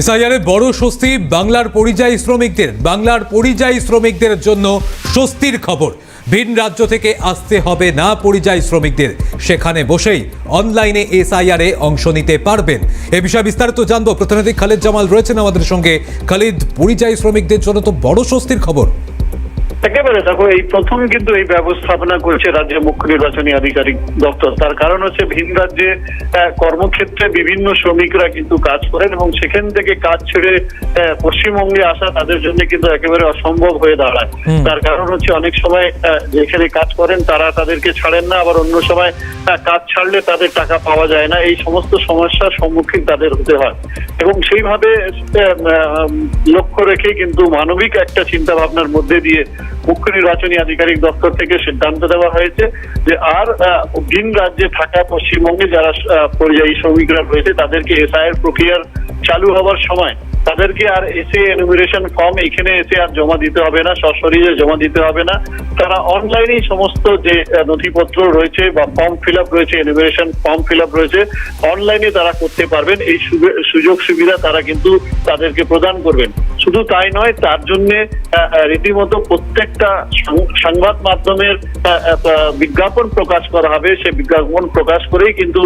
এসআইআরে বড় স্বস্তি বাংলার পরিযায়ী শ্রমিকদের, বাংলার পরিযায়ী শ্রমিকদের জন্য স্বস্তির খবর। ভিন রাজ্য থেকে আসতে হবে না পরিযায়ী শ্রমিকদের। সেখানে বসেই অনলাইনে এসআইআরে অংশ নিতে পারবেন। এ বিষয়ে বিস্তারিত জানব। প্রতিনিধি খালিদ জামাল রয়েছেন আমাদের সঙ্গে। খালিদ, পরিযায়ী শ্রমিকদের জন্য তো বড় স্বস্তির খবর। একেবারে দেখো এই প্রথম কিন্তু এই ব্যবস্থাপনা করছে রাজ্যের মুখ্য নির্বাচনী আধিকারিক দপ্তর। তার কারণ হচ্ছে ভিন রাজ্যে কর্মক্ষেত্রে বিভিন্ন শ্রমিকরা কিন্তু কাজ করেন এবং সেখান থেকে কাজ ছেড়ে পশ্চিমবঙ্গে আসা তাদের জন্য কিন্তু একেবারে অসম্ভব হয়ে দাঁড়ায়। তার কারণ হচ্ছে অনেক সময় যেখানে কাজ করেন তারা তাদেরকে ছাড়েন না আবার অন্য সময় কাজ ছাড়লে তাদের টাকা পাওয়া যায় না, এই সমস্ত সমস্যার সম্মুখীন তাদের হতে হয়। এবং সেইভাবে লক্ষ্য রেখে কিন্তু মানবিক একটা চিন্তা ভাবনার মধ্যে দিয়ে মুখ্য নির্বাচনী আধিকারিক দপ্তর থেকে সিদ্ধান্ত দেওয়া হয়েছে যে আর ভিন রাজ্যে থাকা পশ্চিমবঙ্গে যারা পরিযায়ী শ্রমিকরা রয়েছে, তাদেরকে এসআইয়ের প্রক্রিয়ার চালু হওয়ার সময় তাদেরকে আর এসে এনুমিরেশন ফর্ম এখানে এসে আর জমা দিতে হবে না, সশরীরে জমা দিতে হবে না। তারা অনলাইনেই সমস্ত যে নথিপত্র রয়েছে বা ফর্ম ফিল আপ রয়েছে এনুমিরেশন ফর্ম ফিল আপ রয়েছে অনলাইনে তারা করতে পারবেন। এই সুযোগ সুবিধা তারা কিন্তু তাদেরকে প্রদান করবেন। শুধু তাই নয়, তার জন্য রীতিমতো প্রত্যেকটা সংবাদ মাধ্যমের বিজ্ঞাপন প্রকাশ করা হবে। সে বিজ্ঞাপন প্রকাশ করেই কিন্তু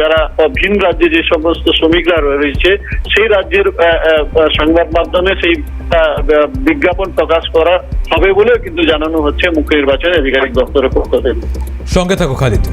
যারা ভিন রাজ্যে যে সমস্ত শ্রমিকরা রয়েছে, সেই রাজ্যের সংবাদ মাধ্যমে সেই বিজ্ঞাপন প্রকাশ করা হবে বলেও কিন্তু জানানো হচ্ছে মুখ্য নির্বাচনী আধিকারিক দপ্তরের পক্ষ থেকে। সঙ্গে থাকো, খালিদ।